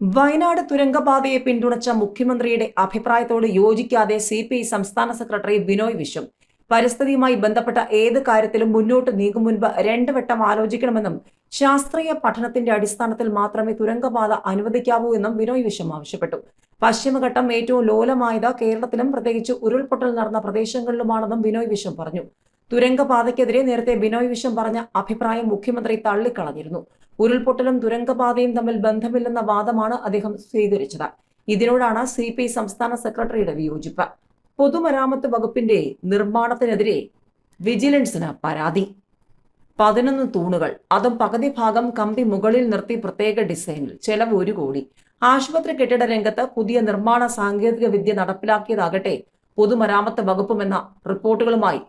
വയനാട് തുരങ്കപാതയെ പിന്തുണച്ച മുഖ്യമന്ത്രിയുടെ അഭിപ്രായത്തോട് യോജിക്കാതെ സി പി ഐ സംസ്ഥാന സെക്രട്ടറി ബിനോയ് വിശ്വം. പരിസ്ഥിതിയുമായി ബന്ധപ്പെട്ട ഏത് കാര്യത്തിലും മുന്നോട്ട് നീങ്ങും മുൻപ് രണ്ടു വട്ടം ആലോചിക്കണമെന്നും ശാസ്ത്രീയ പഠനത്തിന്റെ അടിസ്ഥാനത്തിൽ മാത്രമേ തുരങ്കപാത അനുവദിക്കാവൂ എന്നും ബിനോയ് വിശ്വം ആവശ്യപ്പെട്ടു. പശ്ചിമഘട്ടം ഏറ്റവും ലോലമായത് കേരളത്തിലും പ്രത്യേകിച്ച് ഉരുൾപൊട്ടൽ നടന്ന പ്രദേശങ്ങളിലുമാണെന്നും ബിനോയ് വിശ്വം പറഞ്ഞു. തുരങ്കപാതയ്ക്കെതിരെ നേരത്തെ ബിനോയ് വിശ്വം പറഞ്ഞ അഭിപ്രായം മുഖ്യമന്ത്രി തള്ളിക്കളഞ്ഞിരുന്നു. ഉരുൾപൊട്ടലും തുരങ്കപാതയും തമ്മിൽ ബന്ധമില്ലെന്ന വാദമാണ് അദ്ദേഹം സ്വീകരിച്ചത്. ഇതിനോടാണ് സി പി സംസ്ഥാന സെക്രട്ടറിയുടെ വിയോജിപ്പ്. പൊതുമരാമത്ത് വകുപ്പിന്റെ നിർമ്മാണത്തിനെതിരെ വിജിലൻസിന് പരാതി. പതിനൊന്ന് തൂണുകൾ അതും പകുതി ഭാഗം കമ്പി മുകളിൽ നിർത്തി പ്രത്യേക ഡിസൈനിൽ ചെലവ് ഒരു കോടി. ആശുപത്രി കെട്ടിട രംഗത്ത് പുതിയ നിർമ്മാണ സാങ്കേതിക വിദ്യ നടപ്പിലാക്കിയതാകട്ടെ പൊതുമരാമത്ത് വകുപ്പുമെന്ന റിപ്പോർട്ടുകളുമായി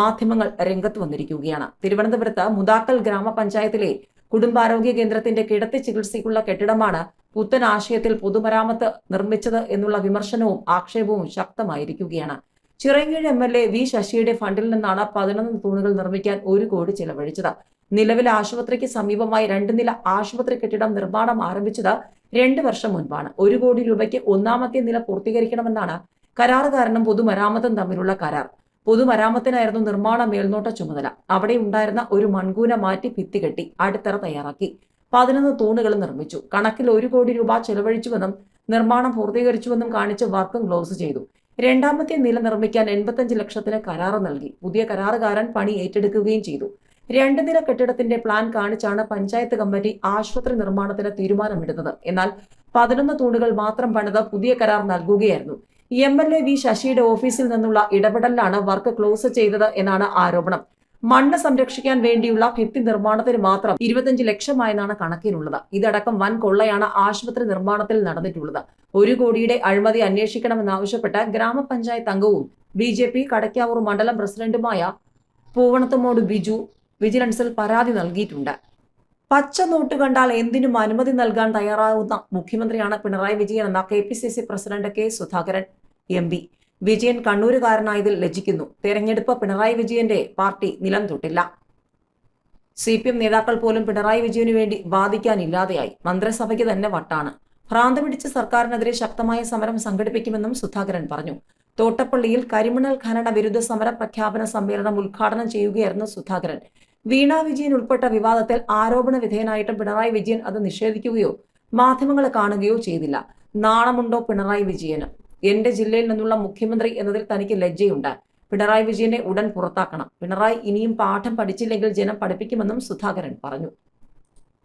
മാധ്യമങ്ങൾ രംഗത്ത് വന്നിരിക്കുകയാണ്. തിരുവനന്തപുരത്ത് മുതാക്കൽ ഗ്രാമപഞ്ചായത്തിലെ കുടുംബാരോഗ്യ കേന്ദ്രത്തിന്റെ കിടത്തി ചികിത്സയ്ക്കുള്ള കെട്ടിടമാണ് പുത്തൻ ആശയത്തിൽ പൊതുമരാമത്ത് നിർമ്മിച്ചത് എന്നുള്ള വിമർശനവും ആക്ഷേപവും ശക്തമായിരിക്കുകയാണ്. Chirayinkeezhu M L A V ശശിയുടെ ഫണ്ടിൽ നിന്നാണ് പതിനൊന്ന് തൂണുകൾ നിർമ്മിക്കാൻ ഒരു കോടി ചെലവഴിച്ചത്. നിലവിലെ ആശുപത്രിക്ക് സമീപമായി രണ്ട് നില ആശുപത്രി കെട്ടിടം നിർമ്മാണം ആരംഭിച്ചത് രണ്ട് വർഷം മുൻപാണ്. ഒരു കോടി രൂപയ്ക്ക് ഒന്നാമത്തെ നില പൂർത്തീകരിക്കണമെന്നാണ് കരാറുകാരനും പൊതുമരാമത്തും തമ്മിലുള്ള കരാർ. പൊതുമരാമത്തിനായിരുന്നു നിർമ്മാണ മേൽനോട്ട ചുമതല. അവിടെ ഉണ്ടായിരുന്ന ഒരു മൺകൂന മാറ്റി ഭിത്തി കെട്ടി അടിത്തറ തയ്യാറാക്കി. പതിനൊന്ന് തൂണുകൾ നിർമ്മിച്ചു. കണക്കിൽ ഒരു കോടി രൂപ ചെലവഴിച്ചുവെന്നും നിർമ്മാണം പൂർത്തീകരിച്ചുവെന്നും കാണിച്ച് വർക്കും ക്ലോസ് ചെയ്തു. രണ്ടാമത്തെ നില നിർമ്മിക്കാൻ എൺപത്തഞ്ച് ലക്ഷത്തിന് കരാറ് നൽകി. പുതിയ കരാറുകാരൻ പണി ഏറ്റെടുക്കുകയും ചെയ്തു. രണ്ട് നില കെട്ടിടത്തിന്റെ പ്ലാൻ കാണിച്ചാണ് പഞ്ചായത്ത് കമ്മിറ്റി ആശുപത്രി നിർമ്മാണത്തിന് തീരുമാനമെടുത്തത്. എന്നാൽ പതിനൊന്ന് തൂണുകൾ മാത്രം പണിത് പുതിയ കരാർ നൽകുകയായിരുന്നു. എം എൽ എ വി ശശിയുടെ ഓഫീസിൽ നിന്നുള്ള ഇടപെടലിലാണ് വർക്ക് ക്ലോസ് ചെയ്തത് എന്നാണ് ആരോപണം. മണ്ണ് സംരക്ഷിക്കാൻ വേണ്ടിയുള്ള ഭിത്തി നിർമ്മാണത്തിന് മാത്രം ഇരുപത്തഞ്ച് ലക്ഷമായെന്നാണ് കണക്കിനുള്ളത്. ഇതടക്കം വൻ കൊള്ളയാണ് ആശുപത്രി നിർമ്മാണത്തിൽ നടന്നിട്ടുള്ളത്. ഒരു കോടിയുടെ അഴിമതി അന്വേഷിക്കണമെന്നാവശ്യപ്പെട്ട് ഗ്രാമപഞ്ചായത്ത് അംഗവും ബി ജെ പി കടയ്ക്കാവൂർ മണ്ഡലം പ്രസിഡന്റുമായ പൂവണത്തുമോട് ബിജു വിജിലൻസിൽ പരാതി നൽകിയിട്ടുണ്ട്. പച്ച നോട്ട് കണ്ടാൽ എന്തിനും അനുമതി നൽകാൻ തയ്യാറാവുന്ന മുഖ്യമന്ത്രിയാണ് പിണറായി വിജയൻ എന്ന K P C C president K Sudhakaran. M P. Vijayan കണ്ണൂരുകാരനായതിൽ ലജ്ജിക്കുന്നു. തെരഞ്ഞെടുപ്പ് പിണറായി വിജയന്റെ പാർട്ടി നിലം തൊട്ടില്ല. സി പി എം നേതാക്കൾ പോലും പിണറായി വിജയനു വേണ്ടി വാദിക്കാനില്ലാതെയായി. മന്ത്രിസഭയ്ക്ക് തന്നെ വട്ടാണ്. ഭ്രാന്ത് പിടിച്ച സർക്കാരിനെതിരെ ശക്തമായ സമരം സംഘടിപ്പിക്കുമെന്നും സുധാകരൻ പറഞ്ഞു. തോട്ടപ്പള്ളിയിൽ കരിമണൽ ഖനന വിരുദ്ധ സമര പ്രഖ്യാപന സമ്മേളനം ഉദ്ഘാടനം ചെയ്യുകയായിരുന്നു സുധാകരൻ. വീണ വിജയൻ ഉൾപ്പെട്ട വിവാദത്തിൽ ആരോപണ വിധേയനായിട്ടും പിണറായി വിജയൻ അത് നിഷേധിക്കുകയോ മാധ്യമങ്ങളെ കാണുകയോ ചെയ്തില്ല. നാണമുണ്ടോ പിണറായി വിജയന്? എന്റെ ജില്ലയിൽ നിന്നുള്ള മുഖ്യമന്ത്രി എന്നതിൽ തനിക്ക് ലജ്ജയുണ്ട്. പിണറായി വിജയനെ ഉടൻ പുറത്താക്കണം. പിണറായി ഇനിയും പാഠം പഠിച്ചില്ലെങ്കിൽ ജനം പഠിപ്പിക്കുമെന്നും സുധാകരൻ പറഞ്ഞു.